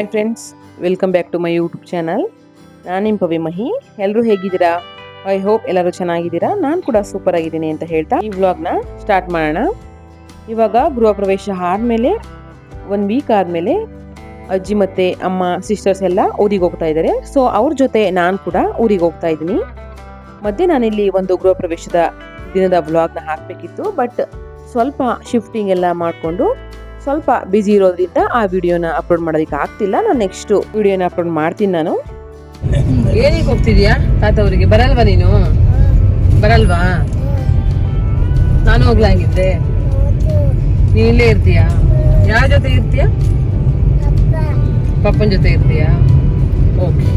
Hi friends welcome back to my YouTube channel ನಾನು ನಿಮ್ಮ ಪವಿ ಮಹಿ. ಎಲ್ಲರೂ ಹೇಗಿದ್ದೀರಾ? ಐ ಹೋಪ್ ಎಲ್ಲರೂ ಚೆನ್ನಾಗಿದ್ದೀರಾ. ನಾನು ಕೂಡ ಸೂಪರ್ ಆಗಿದ್ದೀನಿ ಅಂತ ಹೇಳ್ತಾ ಈ ವ್ಲಾಗ್ನ ಸ್ಟಾರ್ಟ್ ಮಾಡೋಣ. ಇವಾಗ ಗೃಹ ಪ್ರವೇಶ ಆದಮೇಲೆ ಒಂದು ವೀಕ್ ಆದಮೇಲೆ ಅಜ್ಜಿ ಮತ್ತು ಅಮ್ಮ ಸಿಸ್ಟರ್ಸ್ ಎಲ್ಲ ಊರಿಗೆ ಹೋಗ್ತಾ ಇದ್ದಾರೆ. ಸೊ ಅವ್ರ ಜೊತೆ ನಾನು ಕೂಡ ಊರಿಗೆ ಹೋಗ್ತಾ ಇದ್ದೀನಿ. ಮತ್ತೆ ನಾನಿಲ್ಲಿ ಒಂದು ಗೃಹ ಪ್ರವೇಶದ ದಿನದ ವ್ಲಾಗ್ನ ಹಾಕಬೇಕಿತ್ತು. ಬಟ್ ಸ್ವಲ್ಪ ಶಿಫ್ಟಿಂಗ್ ಎಲ್ಲ ಮಾಡಿಕೊಂಡು ಸ್ವಲ್ಪ ಬ್ಯುಸಿ ಇರೋದ್ರಿಂದ ಆ ವಿಡಿಯೋನ ಅಪ್ಲೋಡ್ ಮಾಡೋದಕ್ಕೆ ಆಗ್ತಿಲ್ಲ. ನಾನು ನೆಕ್ಸ್ಟ್ ವಿಡಿಯೋನ ಅಪ್ಲೋಡ್ ಮಾಡ್ತೀನಿ ನಾನು. ಏನಿಗೆ ಹೋಗ್ತಿದ್ಯಾ? ತಾತವರಿಗೆ ಬರಲ್ವಾ ನೀನು? ಬರಲ್ವಾ? ನಾನು ಹೋಗ್ಲಾಗಿದ್ದೆ ನೀ ಇಲ್ಲೇ ಇರ್ತೀಯಾ? ಯಾರ ಜೊತೆ ಇರ್ತೀಯಾ? ಪಪ್ಪನ ಜೊತೆ ಇರ್ತೀಯಾ? ಓಕೆ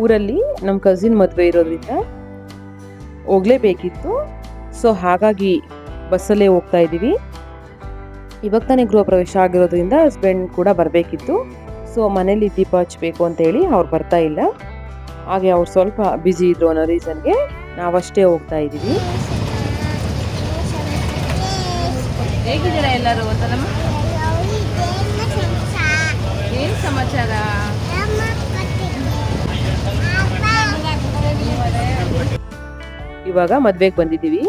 ಊರಲ್ಲಿ ನಮ್ಮ ಕಸಿನ್ ಮದುವೆ ಇರೋದ್ರಿಂದ ಹೋಗ್ಲೇಬೇಕಿತ್ತು. ಸೊ ಹಾಗಾಗಿ ಬಸ್ಸಲ್ಲೇ ಹೋಗ್ತಾ ಇದ್ದೀವಿ. ಇವಾಗ ತಾನೇ ಗೃಹ ಪ್ರವೇಶ ಆಗಿರೋದ್ರಿಂದ ಹಸ್ಬೆಂಡ್ ಕೂಡ ಬರಬೇಕಿತ್ತು. ಸೊ ಮನೇಲಿ ದೀಪ ಹಚ್ಚಬೇಕು ಅಂತೇಳಿ ಅವ್ರು ಬರ್ತಾ ಇಲ್ಲ. ಹಾಗೆ ಅವ್ರು ಸ್ವಲ್ಪ ಬ್ಯುಸಿ ಇದ್ರು ಅನ್ನೋ ರೀಸನ್ಗೆ ನಾವಷ್ಟೇ ಹೋಗ್ತಾ ಇದ್ದೀವಿ. ಹೇಗಿದ್ದೀರಾ ಎಲ್ಲರೂ? ನಮ್ಮ ಏನ್ ಸಮಾಚಾರ? ಇವಾಗ ಮದ್ವೆಗೆ ಬಂದಿದ್ದೀವಿ.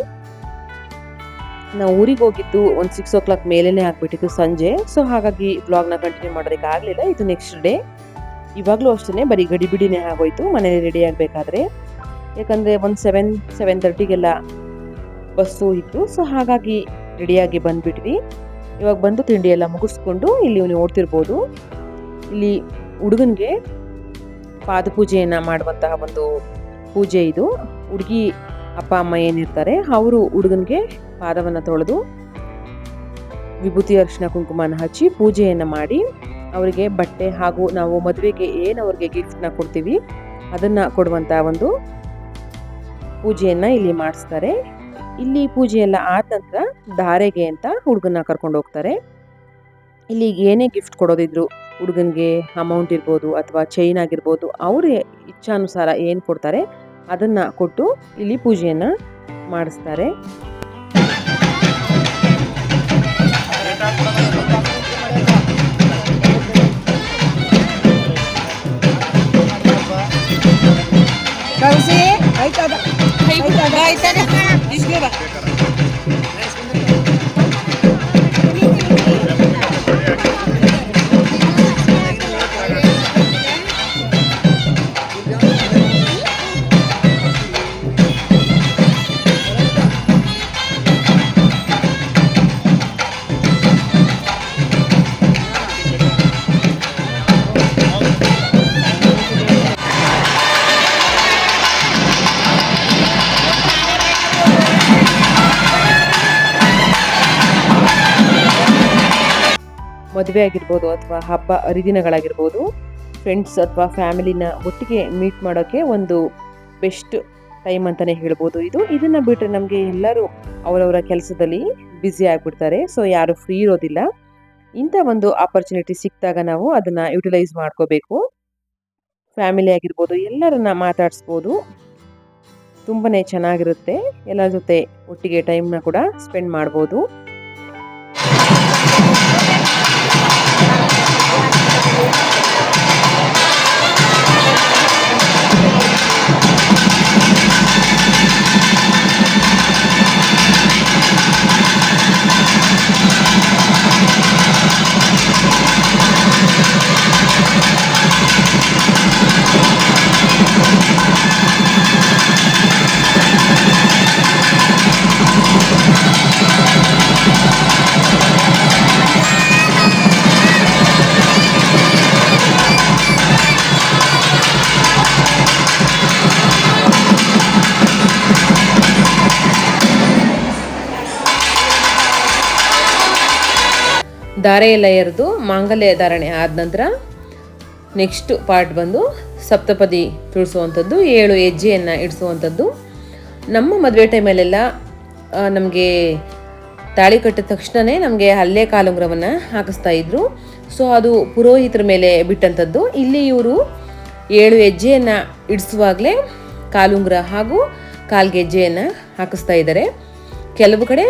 ನಾವು ಊರಿಗೆ ಹೋಗಿದ್ದು ಒಂದು ಸಿಕ್ಸ್ ಓ ಕ್ಲಾಕ್ ಮೇಲೇನೆ ಆಗ್ಬಿಟ್ಟಿತ್ತು ಸಂಜೆ. ಸೊ ಹಾಗಾಗಿ ಬ್ಲಾಗ್ನ ಕಂಟಿನ್ಯೂ ಮಾಡೋದಕ್ಕೆ ಆಗಲಿಲ್ಲ. ಇದು ನೆಕ್ಸ್ಟ್ ಡೇ ಇವಾಗಲೂ ಅಷ್ಟೇ ಬರೀ ಗಡಿಬಿಡಿನೇ ಆಗೋಯ್ತು. ಮನೇಲಿ ರೆಡಿ ಆಗಬೇಕಾದ್ರೆ. ಯಾಕಂದರೆ ಒಂದು ಸೆವೆನ್ ಸೆವೆನ್ ತರ್ಟಿಗೆಲ್ಲ ಬಸ್ಸು ಇತ್ತು ಸೊ ಹಾಗಾಗಿ ರೆಡಿಯಾಗಿ ಬಂದುಬಿಟ್ವಿ. ಇವಾಗ ಬಂದು ತಿಂಡಿ ಎಲ್ಲ ಮುಗಿಸ್ಕೊಂಡು ಇಲ್ಲಿ ನೀವು ನೋಡ್ತಿರ್ಬೋದು. ಇಲ್ಲಿ ಹುಡುಗನಿಗೆ ಪಾದಪೂಜೆಯನ್ನು ಮಾಡುವಂತಹ ಒಂದು ಪೂಜೆ ಇದು. ಹುಡುಗಿ ಅಪ್ಪ, ಅಮ್ಮ ಏನಿರ್ತಾರೆ, ಅವರು ಹುಡುಗನಿಗೆ ಪಾದವನ್ನು ತೊಳೆದು ವಿಭೂತಿ ಅರಿಶಿನ ಕುಂಕುಮನ ಹಚ್ಚಿ ಪೂಜೆಯನ್ನು ಮಾಡಿ ಅವರಿಗೆ ಬಟ್ಟೆ ಹಾಗೂ ನಾವು ಮದುವೆಗೆ ಏನು ಅವ್ರಿಗೆ ಗಿಫ್ಟ್ನ ಕೊಡ್ತೀವಿ, ಅದನ್ನು ಕೊಡುವಂಥ ಒಂದು ಪೂಜೆಯನ್ನು ಇಲ್ಲಿ ಮಾಡಿಸ್ತಾರೆ. ಇಲ್ಲಿ ಪೂಜೆ ಎಲ್ಲ ಆದ ನಂತರ ಧಾರೆಗೆ ಅಂತ ಹುಡುಗನ ಕರ್ಕೊಂಡು ಹೋಗ್ತಾರೆ. ಇಲ್ಲಿ ಏನೇ ಗಿಫ್ಟ್ ಕೊಡೋದಿದ್ರು, ಹುಡುಗನಿಗೆ ಅಮೌಂಟ್ ಇರ್ಬೋದು ಅಥವಾ ಚೈನ್ ಆಗಿರ್ಬೋದು, ಅವರೇ ಇಚ್ಛಾನುಸಾರ ಏನು ಕೊಡ್ತಾರೆ ಅದನ್ನು ಕೊಟ್ಟು ಇಲ್ಲಿ ಪೂಜೆಯನ್ನು ಮಾಡಿಸ್ತಾರೆ. ಮದುವೆ ಆಗಿರ್ಬೋದು ಅಥವಾ ಹಬ್ಬ ಹರಿದಿನಗಳಾಗಿರ್ಬೋದು ಫ್ರೆಂಡ್ಸ್ ಅಥವಾ ಫ್ಯಾಮಿಲಿನ ಒಟ್ಟಿಗೆ ಮೀಟ್ ಮಾಡೋಕ್ಕೆ ಒಂದು ಬೆಸ್ಟ್ ಟೈಮ್ ಅಂತಲೇ ಹೇಳ್ಬೋದು. ಇದು ಇದನ್ನು ಬಿಟ್ಟರೆ ನಮಗೆ ಎಲ್ಲರೂ ಅವರವರ ಕೆಲಸದಲ್ಲಿ ಬ್ಯುಸಿ ಆಗಿಬಿಡ್ತಾರೆ. ಸೊ ಯಾರು ಫ್ರೀ ಇರೋದಿಲ್ಲ. ಇಂಥ ಒಂದು ಆಪರ್ಚುನಿಟಿ ಸಿಕ್ಕಿದಾಗ ನಾವು ಅದನ್ನು ಯುಟಿಲೈಸ್ ಮಾಡ್ಕೋಬೇಕು. ಫ್ಯಾಮಿಲಿ ಆಗಿರ್ಬೋದು, ಎಲ್ಲರನ್ನ ಮಾತಾಡಿಸ್ಬೋದು. ತುಂಬಾ ಚೆನ್ನಾಗಿರುತ್ತೆ. ಎಲ್ಲರ ಜೊತೆ ಒಟ್ಟಿಗೆ ಟೈಮ್ನ ಕೂಡ ಸ್ಪೆಂಡ್ ಮಾಡ್ಬೋದು. ದಾರೆ ಎಲ್ಲ ಎರೆದು ಮಾಂಗಲ್ಯ ಧಾರಣೆ ಆದ ನಂತರ ನೆಕ್ಸ್ಟ್ ಪಾರ್ಟ್ ಬಂದು ಸಪ್ತಪದಿ ತುಳಿಸುವಂಥದ್ದು, ಏಳು ಹೆಜ್ಜೆಯನ್ನು ಇಡಿಸುವಂಥದ್ದು. ನಮ್ಮ ಮದುವೆ ಟೈಮಲ್ಲೆಲ್ಲ ನಮಗೆ ತಾಳಿ ಕಟ್ಟಿದ ತಕ್ಷಣವೇ ನಮಗೆ ಹಲ್ಲೆ ಕಾಲುಂಗ್ರವನ್ನು ಹಾಕಿಸ್ತಾ ಇದ್ರು. ಸೊ, ಅದು ಪುರೋಹಿತರ ಮೇಲೆ ಬಿಟ್ಟಂಥದ್ದು. ಇಲ್ಲಿ ಇವರು ಏಳು ಹೆಜ್ಜೆಯನ್ನು ಇಡಿಸುವಾಗಲೇ ಕಾಲುಂಗ್ರ ಹಾಗೂ ಕಾಲ್ಗೆಜ್ಜೆಯನ್ನು ಹಾಕಿಸ್ತಾ ಇದ್ದಾರೆ. ಕೆಲವು ಕಡೆ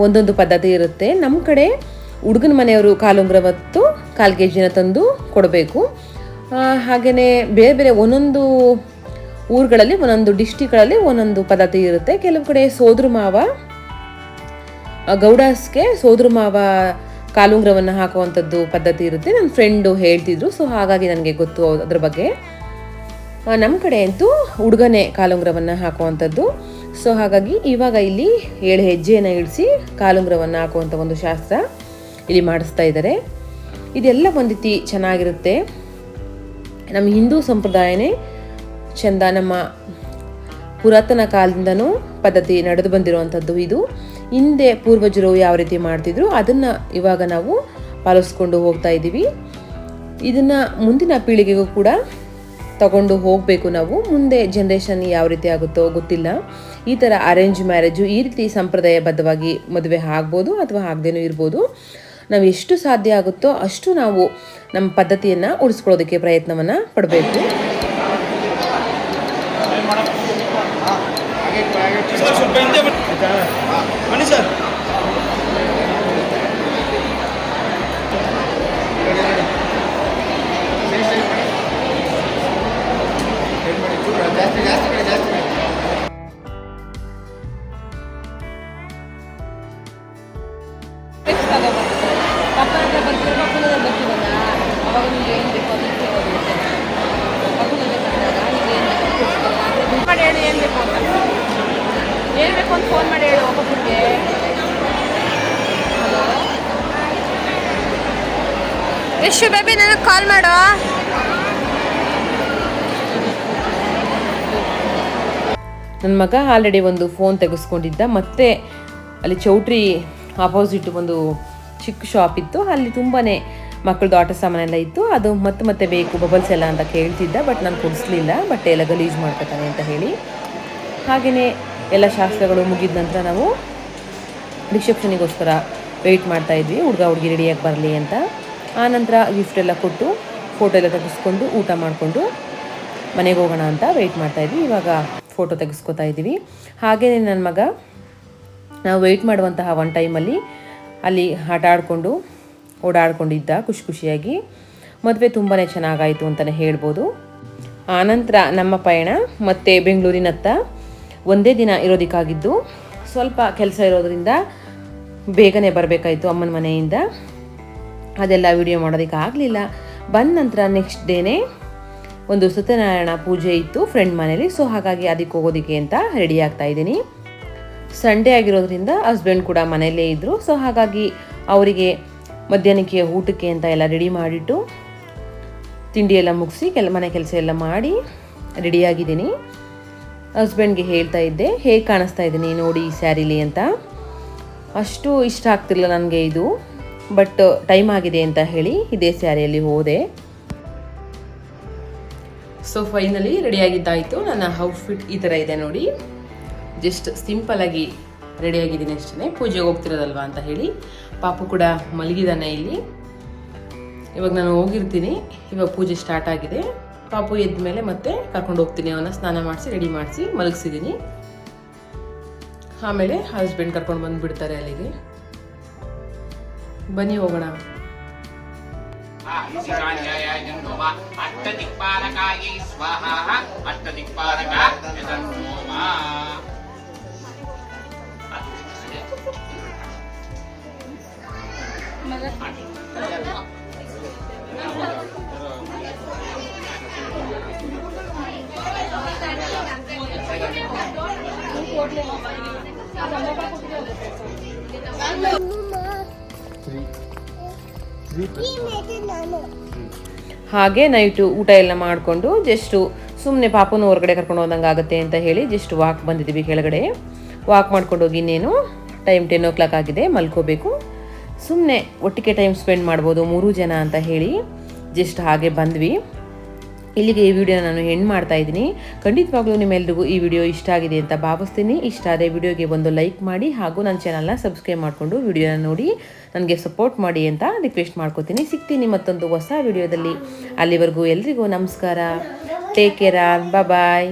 ಒಂದೊಂದು ಪದ್ಧತಿ ಇರುತ್ತೆ. ನಮ್ಮ ಕಡೆ ಹುಡುಗನ ಮನೆಯವರು ಕಾಲುಂಗುರ ಮತ್ತು ಕಾಲು ಕೆ ತಂದು ಕೊಡಬೇಕು. ಹಾಗೆಯೇ ಬೇರೆ ಬೇರೆ ಒಂದೊಂದು ಊರುಗಳಲ್ಲಿ, ಒಂದೊಂದು ಡಿಸ್ಟಿಕ್ಗಳಲ್ಲಿ ಒಂದೊಂದು ಪದ್ಧತಿ ಇರುತ್ತೆ. ಕೆಲವು ಕಡೆ ಸೋದ್ರ ಮಾವ ಗೌಡಾಸ್ಗೆ ಸೋದ್ರ ಮಾವ ಕಾಲುಂಗ್ರವನ್ನು ಹಾಕುವಂಥದ್ದು ಪದ್ಧತಿ ಇರುತ್ತೆ. ನನ್ನ ಫ್ರೆಂಡು ಹೇಳ್ತಿದ್ರು, ಸೊ ಹಾಗಾಗಿ ನನಗೆ ಗೊತ್ತು ಅದ್ರ ಬಗ್ಗೆ. ನಮ್ಮ ಕಡೆ ಅಂತೂ ಹುಡುಗನೇ ಕಾಲುಂಗ್ರವನ್ನು ಹಾಕುವಂಥದ್ದು. ಸೊ ಹಾಗಾಗಿ ಇವಾಗ ಇಲ್ಲಿ ಏಳು ಹೆಜ್ಜೆಯನ್ನು ಇಳಿಸಿ ಕಾಲುಂಗ್ರವನ್ನು ಹಾಕುವಂಥ ಒಂದು ಶಾಸ್ತ್ರ. ಇಲ್ಲಿ ಮಾಡಿಸ್ತಾ ಇದ್ದಾರೆ. ಇದೆಲ್ಲ ಒಂದು ರೀತಿ ಚೆನ್ನಾಗಿರುತ್ತೆ. ನಮ್ಮ ಹಿಂದೂ ಸಂಪ್ರದಾಯನೇ ಚಂದ ನಮ್ಮ ಪುರಾತನ ಕಾಲದಿಂದನೂ ಪದ್ಧತಿ ನಡೆದು ಬಂದಿರುವಂಥದ್ದು ಇದು. ಹಿಂದೆ ಪೂರ್ವಜರು ಯಾವ ರೀತಿ ಮಾಡ್ತಿದ್ರು, ಅದನ್ನು ಇವಾಗ ನಾವು ಪಾಲಿಸ್ಕೊಂಡು ಹೋಗ್ತಾ ಇದ್ದೀವಿ. ಇದನ್ನು ಮುಂದಿನ ಪೀಳಿಗೆಗೂ ಕೂಡ ತಗೊಂಡು ಹೋಗಬೇಕು ನಾವು. ಮುಂದೆ ಜನ್ರೇಷನ್ ಯಾವ ರೀತಿ ಆಗುತ್ತೋ ಗೊತ್ತಿಲ್ಲ. ಈ ಥರ ಅರೇಂಜ್ ಮ್ಯಾರೇಜು ಈ ರೀತಿ ಸಂಪ್ರದಾಯಬದ್ಧವಾಗಿ ಮದುವೆ ಆಗ್ಬೋದು ಅಥವಾ ಆಗದೇನೂ ಇರ್ಬೋದು. ನಾವು ಎಷ್ಟು ಸಾಧ್ಯ ಆಗುತ್ತೋ ಅಷ್ಟು ನಾವು ನಮ್ಮ ಪದ್ಧತಿಯನ್ನು ಉಳಿಸ್ಕೊಳ್ಳೋದಕ್ಕೆ ಪ್ರಯತ್ನವನ್ನು ಪಡಬೇಕು. ಜಾಸ್ತಿ ಜಾಸ್ತಿ ನೆಕ್ಸ್ಟ್ ಅವಾಗ ಯಶು ಬೇಬಿ, ನನಗೆ ಕಾಲ್ ಮಾಡು. ನನ್ನ ಮಗ ಆಲ್ರೆಡಿ ಒಂದು ಫೋನ್ ತೆಗೆಸ್ಕೊಂಡಿದ್ದ, ಮತ್ತೆ ಅಲ್ಲಿ ಚೌಟ್ರಿ ಆಪೋಸಿಟ್ ಒಂದು ಚಿಕ್ಕ ಶಾಪ್ ಇತ್ತು, ಅಲ್ಲಿ ತುಂಬಾ ಮಕ್ಕಳದ್ದು ಆಟ ಸಾಮಾನೆಲ್ಲ ಇತ್ತು. ಅದು ಮತ್ತೆ ಮತ್ತೆ ಬೇಕು ಬಬಲ್ಸ್ ಎಲ್ಲ ಅಂತ ಕೇಳ್ತಿದ್ದ ಬಟ್ ನಾನು ಕೊಡಿಸ್ಲಿಲ್ಲ. ಬಟ್ ಎಲ್ಲ ಗಲೀಜು ಮಾಡ್ಕೊತಾನೆ ಅಂತ ಹೇಳಿ. ಹಾಗೆಯೇ ಎಲ್ಲ ಶಾಸ್ತ್ರಗಳು ಮುಗಿದ ನಂತರ ನಾವು ರಿಸೆಪ್ಷನಿಗೋಸ್ಕರ ವೆಯ್ಟ್ ಮಾಡ್ತಾ ಇದ್ವಿ. ಹುಡುಗ ಹುಡುಗಿ ರೆಡಿಯಾಗಿ ಬರಲಿ ಅಂತ. ಆನಂತರ ನಂತರ ಗಿಫ್ಟ್ ಎಲ್ಲ ಕೊಟ್ಟು ಫೋಟೋ ಎಲ್ಲ ತೆಗೆಸ್ಕೊಂಡು, ಊಟ ಮಾಡಿಕೊಂಡು ಮನೆಗೆ ಹೋಗೋಣ ಅಂತ ವೆಯ್ಟ್ ಮಾಡ್ತಾ ಇದ್ವಿ. ಇವಾಗ ಫೋಟೋ ತೆಗೆಸ್ಕೊತಾ ಇದ್ದೀವಿ. ಹಾಗೆಯೇ ನನ್ನ ಮಗ, ನಾವು ವೆಯ್ಟ್ ಮಾಡುವಂತಹ ಒನ್ ಟೈಮಲ್ಲಿ ಅಲ್ಲಿ ಆಟ ಆಡಿಕೊಂಡು ಓಡಾಡ್ಕೊಂಡಿದ್ದ ಖುಷಿ ಖುಷಿಯಾಗಿ ಮದುವೆ ತುಂಬಾ ಚೆನ್ನಾಗಾಯಿತು ಅಂತಲೇ ಹೇಳ್ಬೋದು. ಆನಂತರ ನಮ್ಮ ಪಯಣ ಮತ್ತೆ ಬೆಂಗಳೂರಿನತ್ತ ಒಂದೇ ದಿನ ಇರೋದಕ್ಕಾಗಿದ್ದು ಸ್ವಲ್ಪ ಕೆಲಸ ಇರೋದರಿಂದ ಬೇಗನೆ ಬರಬೇಕಾಯಿತು ಅಮ್ಮನ ಮನೆಯಿಂದ. ಅದೆಲ್ಲ ವಿಡಿಯೋ ಮಾಡೋದಕ್ಕೆ ಆಗಲಿಲ್ಲ. ಬಂದ ನಂತರ ನೆಕ್ಸ್ಟ್ ಡೇನೇ ಒಂದು ಸತ್ಯನಾರಾಯಣ ಪೂಜೆ ಇತ್ತು ಫ್ರೆಂಡ್ ಮನೇಲಿ. ಸೊ ಹಾಗಾಗಿ ಅದಕ್ಕೆ ಹೋಗೋದಕ್ಕೆ ಅಂತ ರೆಡಿ ಆಗ್ತಾ ಇದ್ದೀನಿ. ಸಂಡೇ ಆಗಿರೋದ್ರಿಂದ ಹಸ್ಬೆಂಡ್ ಕೂಡ ಮನೆಯಲ್ಲೇ ಇದ್ದರು ಸೊ ಹಾಗಾಗಿ ಅವರಿಗೆ ಮಧ್ಯಾಹ್ನಕ್ಕೆ ಊಟಕ್ಕೆ ಅಂತ ಎಲ್ಲ ರೆಡಿ ಮಾಡಿಟ್ಟು ತಿಂಡಿ ಎಲ್ಲ ಮುಗಿಸಿ ಕೆಲ, ಮನೆ ಕೆಲಸ ಎಲ್ಲ ಮಾಡಿ ರೆಡಿಯಾಗಿದ್ದೀನಿ ಹಸ್ಬೆಂಡ್ಗೆ ಹೇಳ್ತಾ ಇದ್ದೆ, ಹೇಗೆ ಕಾಣಿಸ್ತಾ ಇದ್ದೀನಿ ನೋಡಿ ಈ ಸ್ಯಾರಿಲಿ ಅಂತ. ಅಷ್ಟು ಇಷ್ಟ ಆಗ್ತಿಲ್ಲ ನನಗೆ ಇದು ಬಟ್ ಟೈಮ್ ಆಗಿದೆ ಅಂತ ಹೇಳಿ ಇದೇ ಸ್ಯಾರಿಯಲ್ಲಿ ಹೋದೆ. ಸೊ ಫೈನಲಿ ರೆಡಿಯಾಗಿದ್ದಾಯಿತು ನನ್ನ ಔಟ್ಫಿಟ್ ಈ ಥರ ಇದೆ ನೋಡಿ. ಜಸ್ಟ್ ಸಿಂಪಲಾಗಿ ರೆಡಿಯಾಗಿದ್ದೀನಿ ಅಷ್ಟೇ ಪೂಜೆಗೆ ಹೋಗ್ತಿರೋದಲ್ವಾ ಅಂತ ಹೇಳಿ. ಪಾಪು ಕೂಡ ಮಲಗಿದಾನೆ ಇಲ್ಲಿ. ಇವಾಗ ನಾನು ಹೋಗಿರ್ತೀನಿ. ಇವಾಗ ಪೂಜೆ ಸ್ಟಾರ್ಟ್ ಆಗಿದೆ. ಪಾಪು ಎದ್ದ ಮೇಲೆ ಮತ್ತೆ ಕರ್ಕೊಂಡು ಹೋಗ್ತೀನಿ. ಅವನ್ನ ಸ್ನಾನ ಮಾಡಿಸಿ, ರೆಡಿ ಮಾಡಿಸಿ ಮಲಗಿಸಿದ್ದೀನಿ. ಆಮೇಲೆ ಹಸ್ಬೆಂಡ್ ಕರ್ಕೊಂಡು ಬಂದುಬಿಡ್ತಾರೆ ಅಲ್ಲಿಗೆ. ಬನ್ನಿ ಹೋಗೋಣ. ಅಷ್ಟದಿಕ್ಪಾಲಕಾಯ ಹಾಗೆ ನೈಟು ಊಟ ಎಲ್ಲ ಮಾಡಿಕೊಂಡು ಜಸ್ಟು ಸುಮ್ಮನೆ ಪಾಪನ ಹೊರಗಡೆ ಕರ್ಕೊಂಡು ಹೋದಂಗೆ ಆಗುತ್ತೆ ಅಂತ ಹೇಳಿ ಜಸ್ಟ್ ವಾಕ್ ಬಂದಿದ್ದೀವಿ ಕೆಳಗಡೆ. ವಾಕ್ ಮಾಡ್ಕೊಂಡು ಹೋಗಿ ಇನ್ನೇನು ಟೈಮ್ ಟೆನ್ ಓ ಕ್ಲಾಕ್ ಆಗಿದೆ, ಮಲ್ಕೋಬೇಕು. ಸುಮ್ಮನೆ ಒಟ್ಟಿಗೆ ಟೈಮ್ ಸ್ಪೆಂಡ್ ಮಾಡ್ಬೋದು, ಮೂರು ಜನ ಅಂತ ಹೇಳಿ ಜಸ್ಟ್ ಹಾಗೆ ಬಂದ್ವಿ. ಇಲ್ಲಿಗೆ ಈ ವಿಡಿಯೋನ ನಾನು ಹೆಣ್ಣು ಮಾಡ್ತಾ ಇದ್ದೀನಿ. ಖಂಡಿತವಾಗ್ಲೂ ನಿಮ್ಮೆಲ್ರಿಗೂ ಈ ವಿಡಿಯೋ ಇಷ್ಟ ಆಗಿದೆ ಅಂತ ಭಾವಿಸ್ತೀನಿ. ಇಷ್ಟ ಆದರೆ ವಿಡಿಯೋಗೆ ಒಂದು ಲೈಕ್ ಮಾಡಿ ಹಾಗೂ ನನ್ನ ಚಾನಲ್ನ ಸಬ್ಸ್ಕ್ರೈಬ್ ಮಾಡಿಕೊಂಡು ವಿಡಿಯೋನ ನೋಡಿ, ನನಗೆ ಸಪೋರ್ಟ್ ಮಾಡಿ ಅಂತ ರಿಕ್ವೆಸ್ಟ್ ಮಾಡ್ಕೋತೀನಿ. ಸಿಗ್ತೀನಿ ಮತ್ತೊಂದು ಹೊಸ ವಿಡಿಯೋದಲ್ಲಿ ಅಲ್ಲಿವರೆಗೂ ಎಲ್ರಿಗೂ ನಮಸ್ಕಾರ. Take care bye